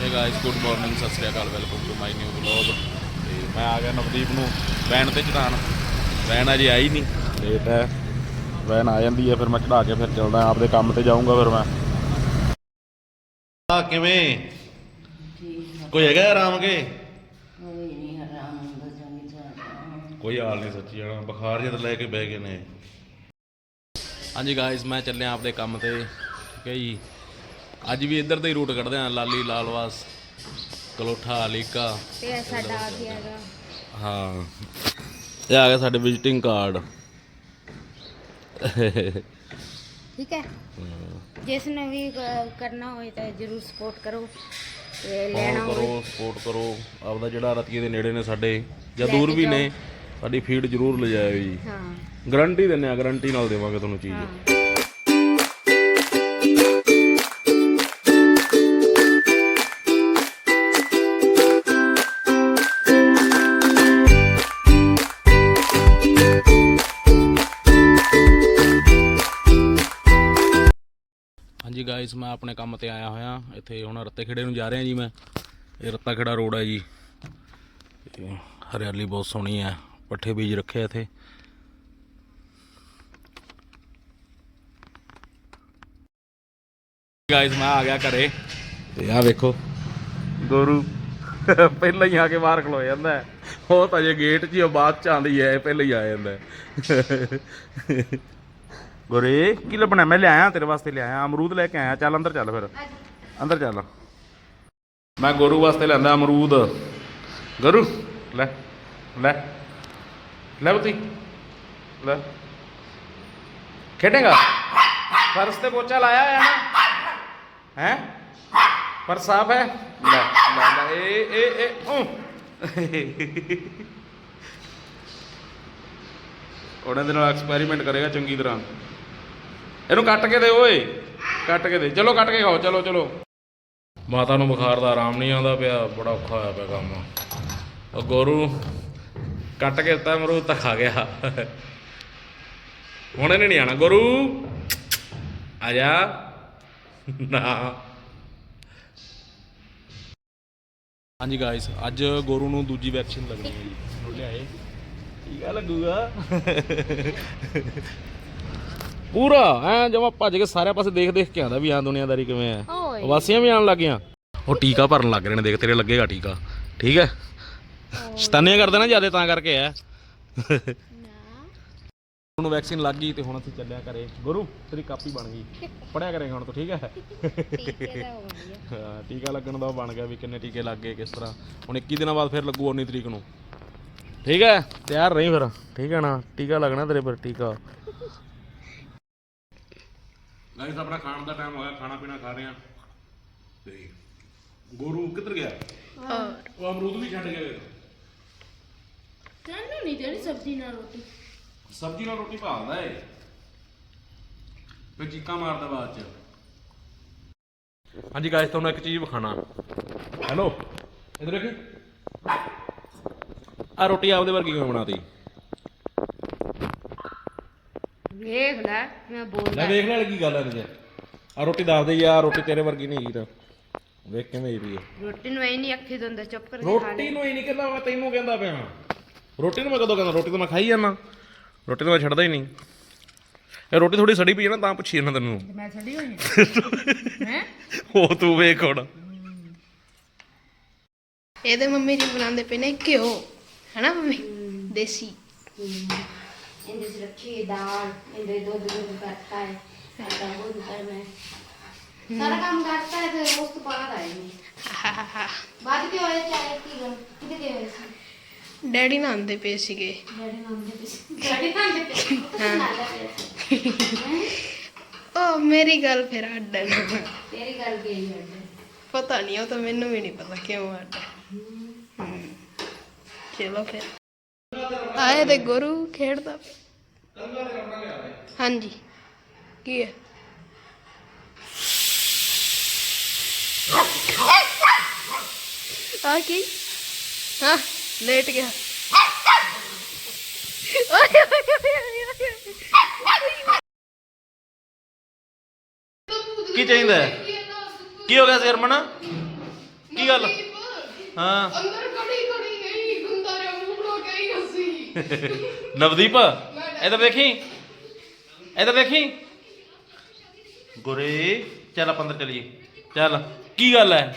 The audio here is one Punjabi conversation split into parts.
ਹੇ ਗਾਇਸ ਗੁੱਡ ਮਾਰਨਿੰਗ ਸਤਿ ਸ੍ਰੀ ਅਕਾਲ welcome to my new vlog ਤੇ ਮੈਂ ਆ ਗਿਆ ਨਵਦੀਪ ਨੂੰ ਵੈਨ ਤੇ ਚੜਾਉਣ। ਵੈਨ ਅਜੇ ਆਈ ਨਹੀਂ। ਲੇਟ ਹੈ। ਵੈਨ ਆ ਜਾਂਦੀ ਹੈ ਫਿਰ ਮੈਂ ਚੜਾ ਕੇ ਫਿਰ ਚੱਲਦਾ ਆਪਦੇ ਕੰਮ ਤੇ ਜਾਊਂਗਾ ਫਿਰ ਮੈਂ। ਆ ਕਿਵੇਂ? ਕੋਈ ਹੈਗਾ ਆਰਾਮ ਕੇ ਕੋਈ ਹਾਲ ਨਹੀਂ ਸੱਚੀ ਜਾਣਾ ਬੁਖਾਰ ਜਦ ਲੈ ਕੇ ਬਹਿ ਗਏ ਨੇ। ਹਾਂਜੀ ਗਾਇਸ ਮੈਂ ਚੱਲਿਆ ਆਪਦੇ ਕੰਮ ਤੇ। ਠੀਕ ਹੈ ਜੀ। ਅੱਜ ਵੀ ਇੱਧਰ ਦਾ ਹੀ ਰੂਟ ਕੱਢਦੇ ਆ ਲਾਲੀ ਲਾਲਵਾਸ ਕਲੋਠਾ ਲੀਕਾ ਤੇ ਇਹ ਸਾਡਾ ਆ ਗਿਆ ਹੈਗਾ। ਹਾਂ। ਇਹ ਆ ਗਿਆ ਸਾਡੇ ਵਿਜ਼ਿਟਿੰਗ ਕਾਰਡ ਠੀਕ ਹੈ। ਜਿਸ ਨੇ ਵੀ ਕ- ਕਰਨਾ ਹੋਏ ਤਾਂ ਜਰੂਰ ਸਪੋਰਟ ਕਰੋ ਤੇ ਲੈਣਾ ਫੋਲੋ ਹੋਵੇ। ਕਰੋ ਸਪੋਰਟ ਕਰੋ। ਆਪਦਾ ਜਿਹੜਾ ਰਤੀਏ ਦੇ ਨੇੜੇ ਨੇ ਸਾਡੇ ਜਾਂ ਦੂਰ ਵੀ। ਨੇ ਸਾਡੀ ਫੀਡ ਜ਼ਰੂਰ ਲਿਜਾਇਓ ਜੀ। ਹਾਂ। ਗਾਰੰਟੀ ਦਿੰਨੇ ਆ ਗਾਰੰਟੀ ਨਾਲ ਦੇਵਾਂਗੇ ਤੁਹਾਨੂੰ ਚੀਜ਼। ਹਾਂਜੀ ਗਾਇਸ ਮੈਂ ਆਪਣੇ ਕੰਮ ਤੇ ਆਇਆ ਹੋਇਆ। ਇੱਥੇ ਹੁਣ ਰੱਤੇ ਖੇੜੇ ਨੂੰ ਜਾ ਰਿਹਾ ਜੀ ਮੈਂ। ਇਹ ਰੱਤਾ ਖੇੜਾ ਰੋਡ ਹੈ ਜੀ। ਹਰਿਆਲੀ ਬਹੁਤ ਸੋਹਣੀ ਹੈ। ਪੱਠੇ ਬੀਜ ਰੱਖੇ ਇੱਥੇ। ਗਾਇਸ ਮੈਂ ਆ ਗਿਆ ਘਰੇ। ਤੇ ਆ ਵੇਖੋ। ਗੋਰੂ ਪਹਿਲਾਂ ਹੀ ਆ ਕੇ ਬਾਹਰ ਖਲੋ ਜਾਂਦਾ ਹੈ। ਉਹ ਤਾਂ ਜੇ ਗੇਟ 'ਚ ਹੀ ਉਹ ਬਾਅਦ 'ਚ ਆਉਂਦੀ ਹੈ, ਇਹ ਪਹਿਲਾਂ ਹੀ ਆ ਜਾਂਦਾ ਹੈ। ਗੋਰੇ ਕੀ ਲੱਭਣਾ? ਮੈਂ ਲਿਆਇਆ ਤੇਰੇ ਵਾਸਤੇ ਲਿਆਇਆ। ਅਮਰੂਦ ਲੈ ਕੇ ਆਇਆ। ਚੱਲ ਅੰਦਰ ਚੱਲ ਫਿਰ। ਅੰਦਰ ਚੱਲ। ਮੈਂ ਗੋਰੂ ਵਾਸਤੇ ਲੈਂਦਾ ਅਮਰੂਦ। ਗੋਰੂ ਲੈ ਲੈ। ਲੈ ਬੁੱਤੀ ਲੈ। ਖੇਡੇਗਾ? ਫਰਸ਼ ਤੇ ਪੋਚਾ ਲਾਇਆ ਹੋਇਆ ਨਾ? ਹੈ? ਪਰ ਸਾਫ਼ ਹੈ? ਲੈ ਲੈ ਲੈ। ਇਹ ਇਹ ਇਹ। ਉਹਨਾਂ ਦੇ ਨਾਲ ਐਕਸਪੈਰੀਮੈਂਟ ਕਰੇਗਾ ਚੰਗੀ ਤਰ੍ਹਾਂ। ਇਹਨੂੰ ਕੱਟ ਕੇ ਦੇ ਓਏ। ਕੱਟ ਕੇ ਦੇ। ਚਲੋ ਕੱਟ ਕੇ ਖਾਓ। ਚਲੋ ਚਲੋ। ਮਾਤਾ ਨੂੰ ਬੁਖਾਰ ਦਾ ਆਰਾਮ ਨਹੀਂ ਆਉਂਦਾ ਪਿਆ। ਬੜਾ ਔਖਾ ਹੋਇਆ ਪਿਆ ਕੰਮ। ਉਹ ਗੋਰੂ ਕੱਟ ਕੇ ਦਿੱਤਾ ਮਰੂ ਤਾਂ ਖਾ ਗਿਆ। ਹੁਣ ਇਹਨੇ ਨਹੀਂ ਆਣਾ ਗੋਰੂ ਆ ਜਾ। ਨਾ। ਹਾਂਜੀ ਗਾਇਸ ਅੱਜ ਗੋਰੂ ਨੂੰ ਦੂਜੀ ਵੈਕਸੀਨ ਲੱਗਣੀ ਹੈ ਜੀ। ਲਿਆਏ ਟੀਕਾ ਲੱਗੂਗਾ? ਪੂਰਾ ਐ ਜਮਾ ਭੱਜ ਕੇ ਸਾਰੇ ਪਾਸੇ ਦੇਖ ਦੇਖ ਕੇ ਆਂਦਾ ਵੀ ਆ ਦੁਨੀਆਦਾਰੀ ਕਿਵੇਂ ਆ। ਓਏ। ਵਾਸੀਆਂ ਵੀ ਆਣ ਲੱਗ ਗਈਆਂ ਉਹ ਟੀਕਾ ਭਰਨ ਲੱਗ ਰਹੇ ਨੇ ਦੇਖ ਤੇਰੇ ਲੱਗੇਗਾ ਟੀਕਾ। ਠੀਕ ਹੈ? ਸਤਾਨੀਆਂ ਕਰਦੇ ਨਾ ਜਿਆਦੇ ਤਾਂ ਕਰਕੇ ਆ ਹੁਣ ਵੈਕਸੀਨ ਲੱਗ ਗਈ ਤੇ ਹੁਣ ਅਸੀਂ ਚੱਲਿਆ ਘਰੇ। ਗੁਰੂ ਤੇਰੀ ਕਾਪੀ ਬਣ ਗਈ। ਪੜਿਆ ਕਰੇਗਾ ਹੁਣ ਤੋਂ ਠੀਕ ਹੈ? ਟੀਕੇ ਦਾ ਹੋ ਗਿਆ ਹਾਂ, ਟੀਕਾ ਲੱਗਣ ਦਾ ਬਣ ਗਿਆ ਵੀ ਕਿੰਨੇ ਟੀਕੇ ਲੱਗ ਗਏ ਕਿਸ ਤਰ੍ਹਾਂ। ਹੁਣ 21 ਦਿਨਾਂ ਬਾਅਦ ਫਿਰ ਲੱਗੂ 19 ਤਰੀਕ ਨੂੰ। ਠੀਕ ਹੈ? ਤਿਆਰ ਰਹੀ ਫਿਰ। ਠੀਕ ਹੈ ਨਾ? ਟੀਕਾ ਲੱਗਣਾ ਤੇਰੇ ਪਰ ਟੀਕਾ। ਗਾਇਸ ਆਪਣਾ ਖਾਣ ਦਾ ਟਾਈਮ ਹੋ ਗਿਆ ਖਾਣਾ ਪੀਣਾ ਖਾ ਰਹੇ ਆ ਤੇ ਗੋਰੂ ਕਿੱਧਰ ਗਿਆ? ਉਹ ਅਮਰੂਦ ਵੀ ਛੱਡ ਗਿਆ ਤੈਨੂੰ ਨਹੀਂ ਦੇਣੀ ਸਬਜ਼ੀ ਨਾਲ ਰੋਟੀ। ਸਬਜ਼ੀ ਨਾਲ ਰੋਟੀ ਭਾਲਦਾ ਏ। ਫਿਰ ਚੀਕਾਂ ਮਾਰਦਾ ਬਾਅਦ ਚ। ਹਾਂਜੀ ਗਾਇਸ ਤੁਹਾਨੂੰ ਇੱਕ ਚੀਜ਼ ਵਿਖਾਣਾ ਹੈਲੋ ਇਧਰ ਦੇਖੀ। ਆ ਰੋਟੀ ਆਪਦੇ ਵਰਗੀ ਕਿਵੇਂ ਬਣਾਤੀ? ਵੇਖ ਲੈ ਮੈਂ ਬੋਲ ਲੈ ਵੇਖ ਲੈ ਕੀ ਗੱਲ ਹੈ ਚ। ਆ ਰੋਟੀ ਦੱਸ ਦੇ ਯਾਰ ਰੋਟੀ ਤੇਰੇ ਵਰਗੀ ਨਹੀਂ ਤਾਂ। ਵੇਖ ਕਿਵੇਂ ਹੈ ਰੋਟੀ ਨੂੰ ਐ ਨਹੀਂ ਅੱਖੀ ਦੰਦਾ ਚੁੱਪ ਕਰਕੇ ਖਾ ਲੈ ਰੋਟੀ ਨੂੰ ਹੀ ਨਹੀਂ ਕਹਿੰਦਾ ਮੈਂ ਤੈਨੂੰ ਕਹਿੰਦਾ ਪਿਆ। ਰੋਟੀ ਨੂੰ ਮੈਂ ਕਦੋਂ ਕਹਿੰਦਾ ਰੋਟੀ ਤਾਂ ਮੈਂ ਖਾਈ ਜਾਂਦਾ। ਰੋਟੀ ਤਾਂ ਮੈਂ ਛੱਡਦਾ ਹੀ ਨਹੀਂ। ਇਹ ਰੋਟੀ ਥੋੜੀ ਸੜੀ ਪਈ ਹੈ ਨਾ ਤਾਂ ਪੁੱਛੀ ਇਹਨਾਂ ਤੈਨੂੰ। ਮੈਂ ਛੱਡੀ ਹੋਈ ਹੈ? ਉਹ ਤੂੰ ਵੇਖ ਹੁਣ। ਇਹਦੇ ਮੰਮੀ ਜੀ ਬਣਾਉਂਦੇ ਪਏ ਨੇ ਘਿਓ। ਹੈਨਾ ਮੰਮੀ? ਦੇਸੀ। ਇਹਦੇ ਚ ਰੱਖੀ ਦਾਲ ਇਹਦੇ ਦੁੱਧ ਦੁੱਧ ਕਰਤਾ ਹੈ ਸਾਡਾ ਦੁੱਧ ਕਰ ਮੈਂ ਸਾਰਾ ਕੰਮ ਕਰਤਾ ਹੈ ਤੇ ਉਸ ਤੋਂ ਬਾਅਦ ਨੇ। ਕਿ ਹੋਏ ਚਾਹੇ ਕੀ ਗੱਲ ਕਿਤੇ ਗਏ ਹੋਏ ਸੀ? ਡੈਡੀ ਨਾਲ ਆਉਂਦੇ ਪਏ ਸੀਗੇ। ਡੈਡੀ ਨਾਮ ਦੇ ਪਿੱਛੇ ਡੈਡੀ ਨਾਮ ਦੇ ਪਿੱਛੇ ਨਾਲ ਦਾ। ਉਹ ਮੇਰੀ ਗੱਲ ਫਿਰ ਅੱਡ ਹੈ। ਤੇਰੀ ਗੱਲ ਗਈ ਹੈ ਪਤਾ ਨਹੀਂ ਉਹ ਤਾਂ ਮੈਨੂੰ ਵੀ ਨਹੀਂ ਪਤਾ ਕਿਉਂ ਅੱਡ ਹੈ। ਹਮ। ਚਲੋ ਫਿਰ। ਆਏ ਤੇ ਗੁਰੂ ਖੇਡਦਾ। ਪਿਆ। ਹਾਂਜੀ। ਕੀ ਹੈ? ਆ ਕੀ? ਹਾਂ ਲੇਟ ਗਿਆ। ਓਏ ਓਏ ਕੀ ਚਾਹੀਦਾ ਹੈ? ਕੀ ਹੋ ਗਿਆ ਸੀ ਹਰਮਨ? ਕੀ ਗੱਲ? ਹਾਂ। ਅੰਦਰ ਕੜੀ ਕੜੀ ਗਈ ਗੁੰਦਾ ਜਿਹਾ ਮੂੰਹ ਬਣਾ ਕੇ ਹੀ ਹੱਸੀ ਨਵਦੀਪ, ਇਧਰ ਦੇਖੀ? ਇਧਰ ਦੇਖੀ? ਗੁਰੇ, ਚੱਲ ਆਪਾਂ ਅੰਦਰ ਚਲੀਏ। ਚੱਲ, ਕੀ ਗੱਲ ਹੈ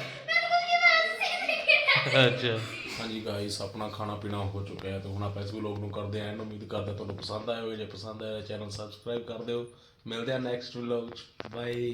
ਅੱਛਾ। ਹਾਂਜੀ ਗਾਇਸ ਆਪਣਾ ਖਾਣਾ ਪੀਣਾ ਹੋ ਚੁੱਕਿਆ ਹੈ ਤੇ ਹੁਣ ਆਪਾਂ ਇਸ ਵਲੋਗ ਨੂੰ ਕਰਦੇ ਆਂ ਉਮੀਦ ਕਰਦਾ ਤੁਹਾਨੂੰ ਪਸੰਦ ਆਇਆ ਹੋਵੇ। ਜੇ ਪਸੰਦ ਆਇਆ ਚੈਨਲ ਸਬਸਕ੍ਰਾਈਬ ਕਰ ਦਿਓ। ਮਿਲਦੇ ਆ ਨੈਕਸਟ ਵਲੋਗ ਚ। ਬਾਏ